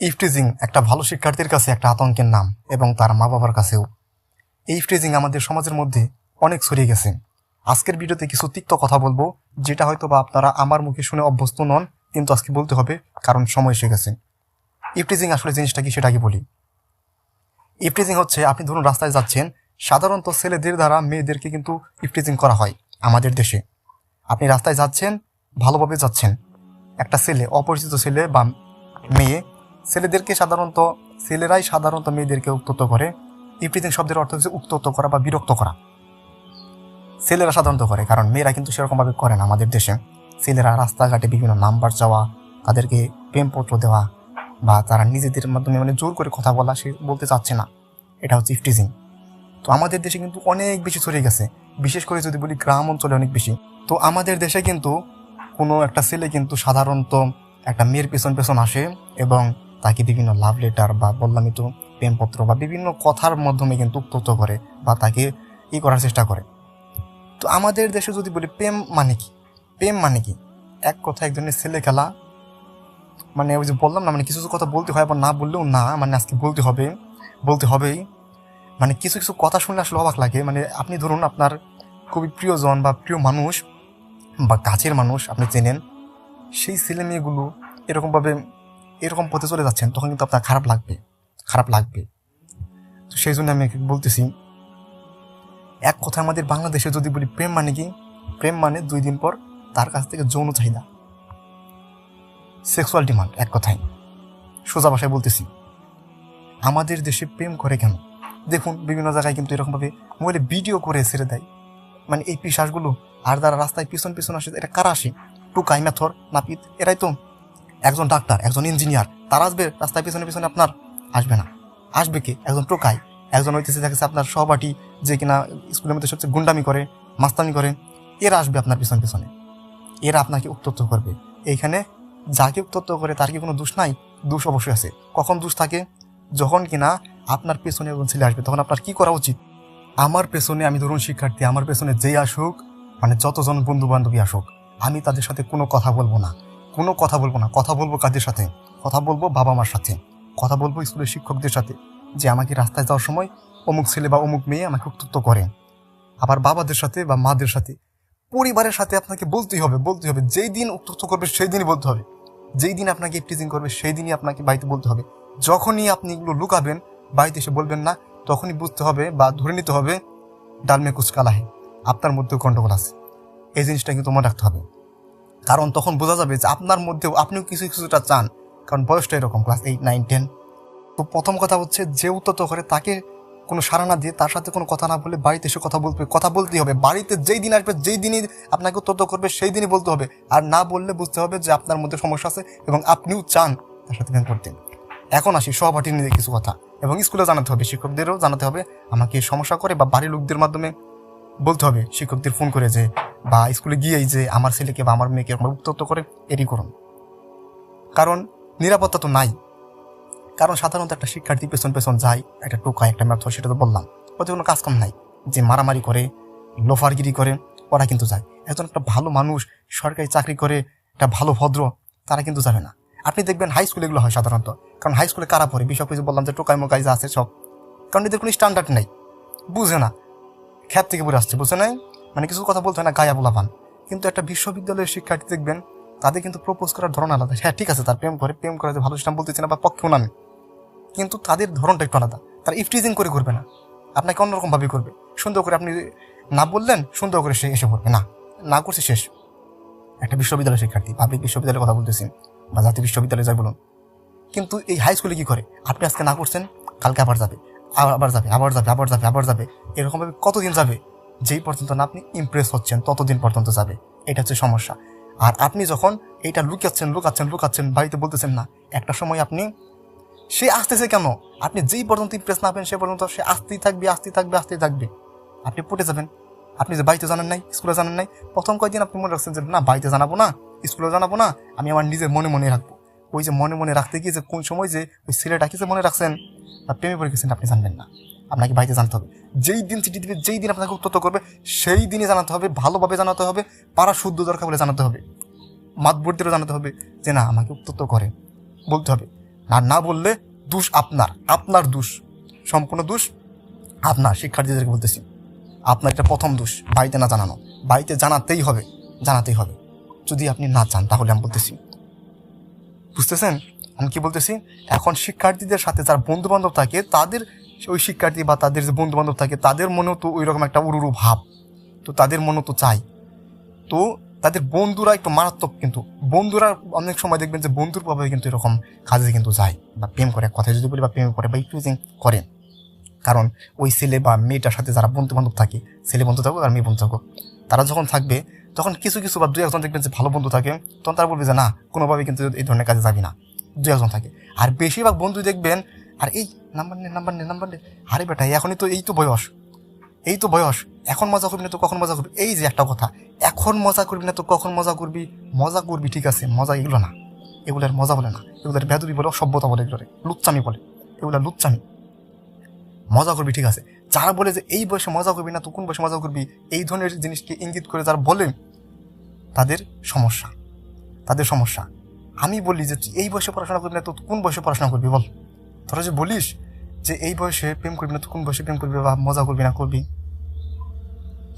Eve teasing একটা ভালো শিক্ষার্থীর কাছে একটা আতঙ্কের নাম এবং তার মা বাবার কাছেও। এই ইফটিজিং আমাদের সমাজের মধ্যে অনেক ছড়িয়ে গেছে। আজকের ভিডিওতে কিছু তিক্ত কথা বলব, যেটা হয়তো বা আপনারা আমার মুখে শুনে অভ্যস্ত নন, কিন্তু আজকে বলতে হবে কারণ সময় এসে গেছে। ইফটিজিং আসলে জিনিসটা কি সেটা কি বলি। ইফটিজিং হচ্ছে, আপনি ধরুন রাস্তায় যাচ্ছেন, সাধারণত ছেলেদের দ্বারা মেয়েদেরকে কিন্তু ইফটিজিং করা হয় আমাদের দেশে। আপনি রাস্তায় যাচ্ছেন, ভালোভাবে যাচ্ছেন। একটা ছেলে, অপরিচিত ছেলে বা মেয়ে ছেলেদেরকে সাধারণত, ছেলেরাই সাধারণত মেয়েদেরকে উত্তত করে। ইফটিজিং শব্দের অর্থ হচ্ছে উত্তত করা বা বিরক্ত করা। ছেলেরা সাধারণত করে, কারণ মেয়েরা কিন্তু সেরকমভাবে করে না আমাদের দেশে। ছেলেরা রাস্তাঘাটে বিভিন্ন নাম্বার চাওয়া, তাদেরকে প্রেমপত্র দেওয়া বা তারা নিজেদের মাধ্যমে মানে জোর করে কথা বলা, সে বলতে চাচ্ছে না। এটা হচ্ছে ইফটিজিং। তো আমাদের দেশে কিন্তু অনেক বেশি ছড়িয়ে গেছে। বিশেষ করে যদি বলি গ্রাম অঞ্চলে অনেক বেশি। তো আমাদের দেশে কিন্তু কোনো একটা ছেলে কিন্তু সাধারণত একটা মেয়ের পেছন পেছন আসে এবং তাকে বিভিন্ন লাভ লেটার বা বললামই তো প্রেমপত্র বা বিভিন্ন কথার মাধ্যমে কিন্তু উত্তত করে বা তাকে ই করার চেষ্টা করে। তো আমাদের দেশে যদি বলি প্রেম মানে কি? প্রেম মানে কি? এক কথা এক ধরনের ছেলে খেলা মানে ওই যে বললাম না মানে কিছু কিছু কথা বলতে হয়, আবার না বললেও না মানে আজকে বলতে হবে, বলতে হবেই। মানে কিছু কিছু কথা শুনলে আসলে অবাক লাগে। মানে আপনি ধরুন আপনার খুবই প্রিয়জন বা প্রিয় মানুষ বা কাছের মানুষ, আপনি চেনেন, সেই ছেলে মেয়েগুলো এরকমভাবে এরকম পথে চলে যাচ্ছেন, তখন কিন্তু আপনার খারাপ লাগবে খারাপ লাগবে। তো সেই জন্য আমি বলতেছি, এক কথা আমাদের বাংলাদেশে যদি বলি প্রেম মানে কি? প্রেম মানে দুই দিন পর তার কাছ থেকে যৌন চাহিদা। সেক্সুয়াল ডিমান্ড এক কথায়। সোজা ভাষায় বলতেছি, আমাদের দেশে প্রেম করে কেন? দেখুন, বিভিন্ন জায়গায় কিন্তু এরকমভাবে মোবাইলে ভিডিও করে ছেড়ে দেয়। মানে এই পিসাসগুলো আর যারা রাস্তায় পিছন পিছন আসে, এটা কারা আসে? টুকাই, মেথর, নাপিত, এরাই তো একজন ডাক্তার, একজন ইঞ্জিনিয়ার, তারা আসবে রাস্তায় পিছনে পিছনে আপনার আসবে না। আসবে কে? একজন টোকাই। একজন হইতেছে দেখেছে আপনার সহপাঠী, যে কিনা স্কুলের মধ্যে সবচেয়ে গুন্ডামি করে, মাস্তানি করে, এরা আসবে আপনার পিছন পিছনে। এরা আপনাকে উত্তপ্ত করবে। এইখানে যাকে উত্তপ্ত করে তার কি কোনো দোষ নাই? দোষ অবশ্যই আছে। কখন দোষ থাকে? যখন কিনা আপনার পেছনে একজন ছেলে আসবে, তখন আপনার কি করা উচিত? আমার পেছনে আমি ধরুন শিক্ষার্থী, আমার পেছনে যেই আসুক মানে যতজন বন্ধু বান্ধবী আসুক, আমি তাদের সাথে কোনো কথা বলব না। কোনো কথা বলব না, কথা বলব কাদের সাথে, কথা বলব বাবা মার সাথে, কথা বলব স্কুলের শিক্ষকদের সাথে, যে আমাকে রাস্তায় যাওয়ার সময় অমুক ছেলে বা অমুক মেয়ে আমাকে উত্তপ্ত করে। আবার বাবাদের সাথে বা মাদের সাথে, পরিবারের সাথে আপনাকে বলতেই হবে বলতে হবে, যেই দিন উত্তপ্ত করবে সেই দিনই বলতে হবে। যেই দিন আপনাকে টিচিং করবে সেই দিনই আপনাকে বাড়িতে বলতে হবে। যখনই আপনি এগুলো লুকাবেন, বাড়িতে এসে বলবেন না, তখনই বুঝতে হবে বা ধরে নিতে হবে ডালমে কুচকালাহে, আপনার মধ্যেও গন্ডগোল আছে। এই জিনিসটা কিন্তু মনে রাখতে হবে। কারণ তখন বোঝা যাবে যে আপনার মধ্যেও আপনিও কিছু কিছুটা চান। কারণ বয়সটা এরকম ক্লাস এইট নাইন টেন তো প্রথম কথা হচ্ছে যে উত্তত করে তাকে কোনো সাড়া না দিয়ে তার সাথে কোনো কথা না বলে বাড়িতে এসে কথা বলবে, কথা বলতেই হবে। বাড়িতে যেই দিন আসবে, যেই দিনই আপনাকে উত্তত করবে, সেই দিনই বলতে হবে। আর না বললে বুঝতে হবে যে আপনার মধ্যে সমস্যা আছে এবং আপনিও চান তার সাথে প্রেম করতে। এখন আসি সহপাঠী নিয়ে কিছু কথা। এবং স্কুলে জানাতে হবে, শিক্ষকদেরও জানাতে হবে, আমাকে সমস্যা করে বা বাড়ির লোকদের মাধ্যমে বলতে হবে, শিক্ষকদের ফোন করে যে, বা স্কুলে গিয়েই যে আমার ছেলেকে বা আমার মেয়েকে উত্তপ্ত করে এটি করুন। কারণ নিরাপত্তা তো নাই। কারণ সাধারণত একটা শিক্ষার্থী পেছন পেছন যায়, একটা টোকা, একটা ম্যাথ, সেটা তো বললাম। ওদের কোনো কাজকাম নাই। যে মারামারি করে, লোফারগিরি করে, ওরা কিন্তু যায়। একজন একটা ভালো মানুষ, সরকারি চাকরি করে, একটা ভালো ভদ্র, তারা কিন্তু যাবে না। আপনি দেখবেন হাই স্কুলে এগুলো হয় সাধারণত। কারণ হাই স্কুলে কারা পড়ে? বিষয় কিছু বললাম যে টোকাই মোকাই যা আছে সব। কারণ এদের কোনো স্ট্যান্ডার্ড নেই। বুঝে না। খ্যাত থেকে পড়ে আসছে বুঝে নাই? মানে কিছু কথা বলতে হয় না, গায়া বলা পান কিন্তু একটা বিশ্ববিদ্যালয়ের শিক্ষার্থী দেখবেন, তাদের কিন্তু প্রপোজ করার ধরন আলাদা। হ্যাঁ ঠিক আছে, তার প্রেম করে প্রেম করে ভালো সেটা বলতেছে না বা পক্ষেও না আমি। কিন্তু তাদের ধরনটা একটু আলাদা। তারা ইফটিজিং করে করবে না। আপনাকে অন্যরকমভাবে করবে। সুন্দর করে আপনি না বললেন, সুন্দর করে সে এসে পড়বে। না না করছে শেষ। একটা বিশ্ববিদ্যালয়ের শিক্ষার্থী পাবলিক বিশ্ববিদ্যালয়ের কথা বলতেছি বা জাতীয় বিশ্ববিদ্যালয়ে যাই বলুন। কিন্তু এই হাই স্কুলে কি করে? আপনি আজকে না করছেন, কালকে আবার যাবে। আবার যাবে আবার যাবে আবার যাবে আবার যাবে। এরকমভাবে কতদিন যাবে? যেই পর্যন্ত না আপনি ইমপ্রেস হচ্ছেন, ততদিন পর্যন্ত যাবে। এটা হচ্ছে সমস্যা। আর আপনি যখন এইটা লুকাচ্ছেন লুকাচ্ছেন লুকাচ্ছেন, বাড়িতে বলতেছেন না, একটা সময় আপনি, সে আসতেছে কেন? আপনি যেই পর্যন্ত ইমপ্রেস না পেন সে পর্যন্ত সে আসতেই থাকবে আসতেই থাকবে আসতেই থাকবে। আপনি পটে যাবেন। আপনি যে বাড়িতে জানেন নাই স্কুলে জানেন নাই, প্রথম কয়েকদিন আপনি মনে রাখছেন যে, না, বাড়িতে জানাব না স্কুলে জানাব না, আমি আমার নিজের মনে মনে রাখব। ওই যে মনে মনে রাখতে গিয়ে যে কোন সময় যে ওই ছেলেটা যে মনে রাখছেন, বা প্রেমে পড়ে গেছেন, আপনি জানবেন না। আপনাকে বাড়িতে জানতে হবে। যেই দিন চিঠি দিবে, যেই দিন আপনাকে উত্তর করবে, সেই দিনই জানাতে হবে, ভালোভাবে জানাতে হবে, পাড়া শুদ্ধ দরকার বলে জানাতে হবে। মাতবর্তীরও জানাতে হবে যে, না, আমাকে উত্তর করে। বলতে হবে। আর না বললে দোষ আপনার আপনার দোষ, সম্পূর্ণ দোষ আপনার শিক্ষার্থীদেরকে বলতেছি। আপনার এটা প্রথম দোষ, বাড়িতে না জানানো। বাড়িতে জানাতেই হবে জানাতেই হবে। যদি আপনি না চান, তাহলে আমি বলতেছি। বুঝতেছেন? আমি কি বলতেছি? এখন শিক্ষার্থীদের সাথে যারা বন্ধু বান্ধব থাকে, তাদের ওই শিক্ষার্থী বা তাদের যে বন্ধু বান্ধব থাকে, তাদের মনেও তো ওই রকম একটা উরুরু ভাব। তো তাদের মনেও তো চাই। তো তাদের বন্ধুরা একটু মারাত্মক কিন্তু। বন্ধুরা অনেক সময় দেখবেন যে বন্ধুর প্রভাবে কিন্তু এরকম কাজে কিন্তু যায় বা প্রেম করে। কথায় যদি বলি বা প্রেম করে বা একটু করে কারণ ওই ছেলে বা মেয়েটার সাথে যারা বন্ধু বান্ধব থাকে, ছেলে বন্ধু থাকুক আর মেয়ে বন্ধু থাকুক তারা যখন থাকবে, তখন কিছু কিছু বা দু একজন দেখবেন যে ভালো বন্ধু থাকে, তখন তারা বলবে যে, না কোনোভাবে কিন্তু এই ধরনের কাজে যাবি না। দু একজন থাকে। আর বেশিরভাগ বন্ধু দেখবেন, আর এই নাম্বার নে নাম্বার নে নাম্বার নে। আরে বেটা এখনই তো, এই তো বয়স। এই তো বয়স। এখন মজা করবি না তো কখন মজা করবি? এই যে একটা কথা, এখন মজা করবি না তো কখন মজা করবি? মজা করবি, ঠিক আছে। মজা এগুলো না। এগুলোর মজা বলে না। এগুলোর ভেদুরি বলে সভ্যতা বলে এগুলোরে। লুচ্চামি বলে। এগুলো লুচ্চামি। মজা করবি, ঠিক আছে? যারা বলে যে এই বয়সে মজা করবি না তো কোন বয়সে মজা করবি, এই ধরনের জিনিসকে ইঙ্গিত করে যারা বলে, তাদের সমস্যা। তাদের সমস্যা। আমি বলি যে এই বয়সে পড়াশোনা করবি না তো কোন বয়সে পড়াশোনা করবি বল? তোরা যে বলিস যে এই বয়সে প্রেম করবি না তো কোন বয়সে প্রেম করবি বা মজা করবি না, করবি?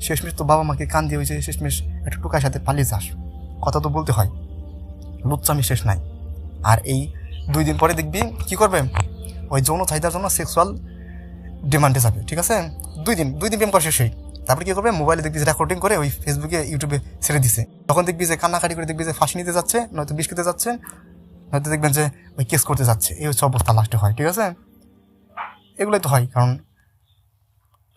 শেষমেশ তো বাবা মাকে কান দিয়ে হয়েছে, শেষমেশ একটা টুকার সাথে পালিয়ে যাস। কথা তো বলতে হয়। লুচ্চামি শেষ নাই। আর এই দুই দিন পরে দেখবি কি করবে? ওই যৌন চাহিদার জন্য সেক্সুয়াল ডিমান্ডে যাবে, ঠিক আছে? দুই দিন দুই দিন প্রেম করা শেষ হই তারপরে কী করবে? মোবাইলে দেখবি যে রেকর্ডিং করে ওই ফেসবুকে ইউটিউবে ছেড়ে দিছে। তখন দেখবি যে কান্নাকাটি করে দেখবি যে ফাঁসি নিতে যাচ্ছে, নয়তো বিষ খেতে যাচ্ছে, নয়তো দেখবেন যে ওই কেস করতে যাচ্ছে। এই হচ্ছে অবস্থা লাস্টে হয়, ঠিক আছে? এগুলোই তো হয়, কারণ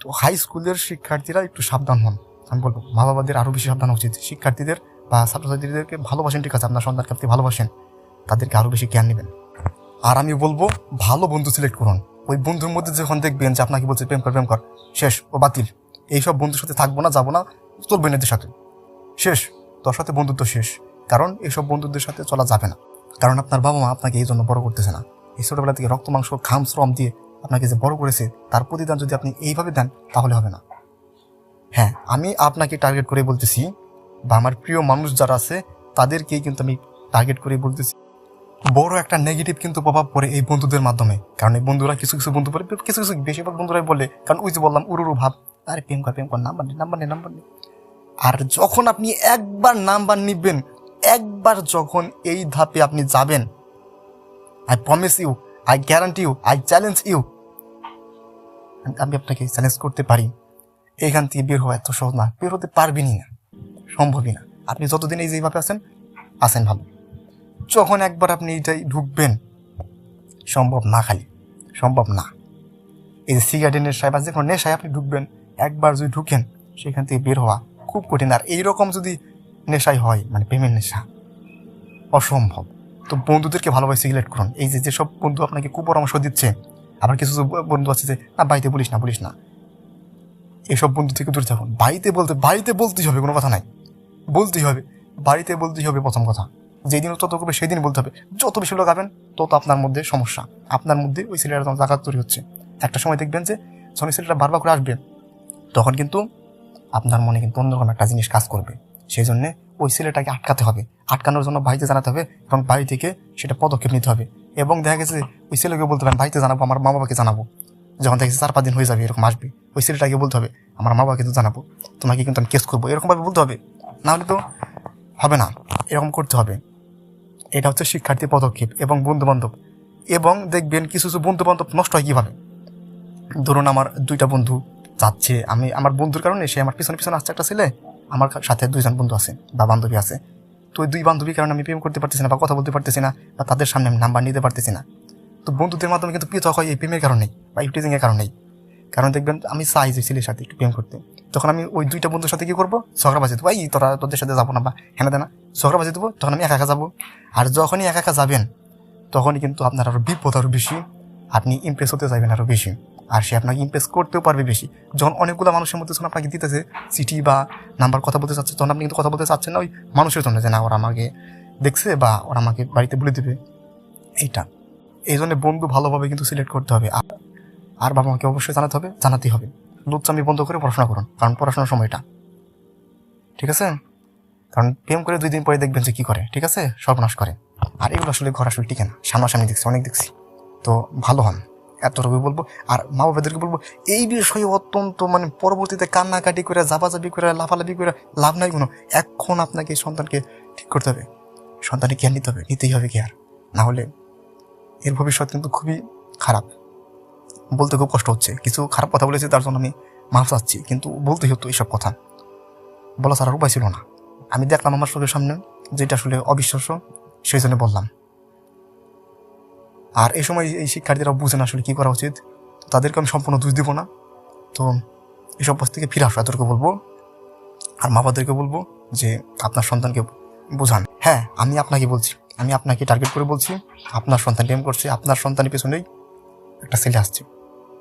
তো হাই স্কুলের শিক্ষার্থীরা একটু সাবধান হন। আমি বলব মা বাবাদের আরও বেশি সাবধান উচিত। শিক্ষার্থীদের বা ছাত্রছাত্রীদেরকে ভালোবাসেন, ঠিক আছে? আপনার সন্তানকে আপনি ভালোবাসেন, তাদেরকে আরও বেশি জ্ঞান নেবেন। আর আমি বলব, ভালো বন্ধু সিলেক্ট করুন। ওই বন্ধুর মধ্যে যখন দেখবেন যে আপনাকে বলছে, প্রেম কর প্রেম কর, শেষ, ও বাতিল। এইসব বন্ধুর সাথে থাকব না, যাব না, চলবে না সাথে। শেষ, তোর সাথে বন্ধুত্ব শেষ। কারণ এইসব বন্ধুদের সাথে চলা যাবে না। কারণ আপনার বাবা মা আপনাকে এই জন্য বড় করতেছে না। এই ছোটবেলা থেকে রক্ত, মাংস খাম শ্রম দিয়ে আপনাকে যে বড় করেছে, তার প্রতিদান যদি আপনি এইভাবে দেন, তাহলে হবে না। হ্যাঁ আমি আপনাকে টার্গেট করে বলতেছি, বা আমার প্রিয় মানুষ যারা আছে, তাদেরকেই কিন্তু আমি টার্গেট করে বলতেছি। বড় একটা নেগেটিভ কিন্তু প্রভাব পড়ে এই বন্ধুদের মাধ্যমে। কারণ এই বন্ধুরা কিছু কিছু বন্ধু বলে কিছু কিছু বেশিরভাগ বন্ধুরাই বলে, কারণ ওই যে বললাম, উরুরু ভাব, আরে প্রেম কর প্রেম কর নাম্বার নেই নাম্বার নেই নাম্বার নেই আর যখন আপনি একবার নাম্বার নিবেন, একবার যখন এই ধাপে আপনি যাবেন I promise you I guarantee you I challenge you আমি আপনাকে চ্যালেঞ্জ করতে পারি। এখান থেকে বের হওয়া এত সহজ না, বের হতে পারবেনই না, সম্ভবই না। আপনি যতদিন এই যেভাবে আছেন আছেন ভালো। যখন একবার আপনি এটাই ঢুকবেন, সম্ভব না খালি, সম্ভব না। এই যে সিগারেটের নেশায় বা যে কোনো নেশায় আপনি ঢুকবেন, একবার যদি ঢুকেন, সেখান থেকে বের হওয়া খুব কঠিন। আর এইরকম যদি নেশাই হয় মানে প্রেমের নেশা, অসম্ভব। তো বন্ধুদেরকে ভালোভাবে সিলেক্ট করুন। এই যে যেসব বন্ধু আপনাকে কুপরামর্শ দিচ্ছে, আবার কিছু কিছু বন্ধু আছে যে, না, বাড়িতে বলিস না বলিস না। এসব বন্ধু থেকে দূরে থাকুন। বাড়িতে বলতে, বাড়িতে বলতেই হবে, কোনো কথা নাই। বলতেই হবে। বাড়িতে বলতেই হবে প্রথম কথা। যেদিন তত করবে, সেদিন বলতে হবে, যত বেশি লাগাবেন তত আপনার মধ্যে সমস্যা। আপনার মধ্যে ওই ছেলেটা তখন জায়গা তৈরি হচ্ছে। একটা সময় দেখবেন যে যখন ছেলেটা বারবার করে আসবে, তখন কিন্তু আপনার মনে কিন্তু অন্যরকম একটা জিনিস কাজ করবে। সেই জন্যে ওই ছেলেটাকে আটকাতে হবে। আটকানোর জন্য ভাইতে জানাতে হবে এবং বাড়ি থেকে সেটা পদক্ষেপ নিতে হবে। এবং দেখা গেছে ওই ছেলেকে বলতে পারেন ভাইতে জানাব, আমার মা বাবাকে জানাব। যখন দেখেছি চার, পাঁচ দিন হয়ে যাবে, এরকম আসবে। ওই ছেলেটাকে বলতে হবে, আমার মা বাবাকে তো জানাব, তোমাকে কিন্তু আমি কেস করব। এরকমভাবে বলতে হবে। নাহলে তো হবে না। এরকম করতে হবে। এটা হচ্ছে শিক্ষার্থী পদক্ষেপ এবং বন্ধু বান্ধব এবং দেখবেন কিছু কিছু বন্ধু বান্ধব নষ্ট হয় কীভাবে? ধরুন আমার দুইটা বন্ধু যাচ্ছে, আমি, আমার বন্ধুর কারণে সে আমার পিছনে পিছনে আসছে একটা ছেলে, আমার সাথে দুইজন বন্ধু আছে বা বান্ধবী আছে। তো ওই দুই বান্ধবীর কারণে আমি প্রেম করতে পারতেছি না বা কথা বলতে পারতেছি না বা তাদের সামনে আমি নাম্বার নিতে পারতেছি না। তো বন্ধুদের মাধ্যমে কিন্তু পৃথক হয় এই প্রেমের কারণেই বা ইউটিজিংয়ের কারণেই। কারণ দেখবেন আমি চাই যে ছেলের সাথে একটু প্রেম করতে। তখন আমি ওই দুইটা বন্ধুর সাথে কি করব? ঝগড়া বাজে দেবো। এই, তোরা তোদের সাথে যাব না বা হেনা দেনা। ঝগড়া বাজে দেবো, তখন আমি একা একা যাব। আর যখনই একা একা যাবেন, তখনই কিন্তু আপনার আরও বিপদ আরও বেশি। আপনি ইমপ্রেস হতে চাইবেন আরও বেশি। আর সে আপনাকে ইমপ্রেস করতেও পারবে বেশি। যখন অনেকগুলো মানুষের মধ্যে যখন আপনাকে দিতেছে, চিঠি বা নাম্বার কথা বলতে চাচ্ছে, তখন আপনি কিন্তু কথা বলতে চাচ্ছেন না ওই মানুষের জন্য যে, না, ওরা আমাকে দেখছে বা ওরা আমাকে বাড়িতে বলে দেবে। এইটা। এই জন্য বন্ধু ভালোভাবে কিন্তু সিলেক্ট করতে হবে। আর বাবা মাকে অবশ্যই জানাতে হবে, জানাতেই হবে। লুচ্চামি বন্ধ করে পড়াশোনা করুন, কারণ পড়াশোনার সময়টা। ঠিক আছে? কারণ প্রেম করে দুই দিন পরে দেখবেন যে কী করে, ঠিক আছে? সর্বনাশ করে। আর এগুলো আসলে ঘর আসলে টিকে না। সামনাসামনি দেখছি, অনেক দেখছি। তো ভালো হন। এতটুকু বলব, আর মা বাবাদেরকে বলব, এই বিষয়ে অত্যন্ত মানে পরবর্তীতে কান্নাকাটি করে জাবাজাবি করে, লাফালাফি করে লাভ নাই কোনো। এখন আপনাকে সন্তানকে ঠিক করতে হবে। সন্তানকে কেয়ার নিতে হবে, নিতেই হবে কেয়ার না হলে এর ভবিষ্যৎ কিন্তু খুবই খারাপ। বলতে খুব কষ্ট হচ্ছে। কিছু খারাপ কথা বলেছি, তার জন্য আমি মাফ চাচ্ছি, কিন্তু বলতেই হতো এইসব কথা। বলা ছাড়ার উপায় ছিল না। আমি দেখলাম আমার চোখের সামনে যেটা আসলে অবিশ্বাস্য, সেই জন্য বললাম। আর এই সময় এই শিক্ষার্থীরা বুঝে না আসলে কী করা উচিত। তাদেরকে আমি সম্পূর্ণ দোষ দিব না। তো এসব পথ থেকে ফিরে আসো, এতটুকু বলব। আর মা বাবাদেরকে বলব যে, আপনার সন্তানকে বোঝান। হ্যাঁ আমি আপনাকে বলছি। আমি আপনাকে টার্গেট করে বলছি, আপনার সন্তান প্রেম করছে, আপনার সন্তানের পেছনেই একটা ছেলে আসছে।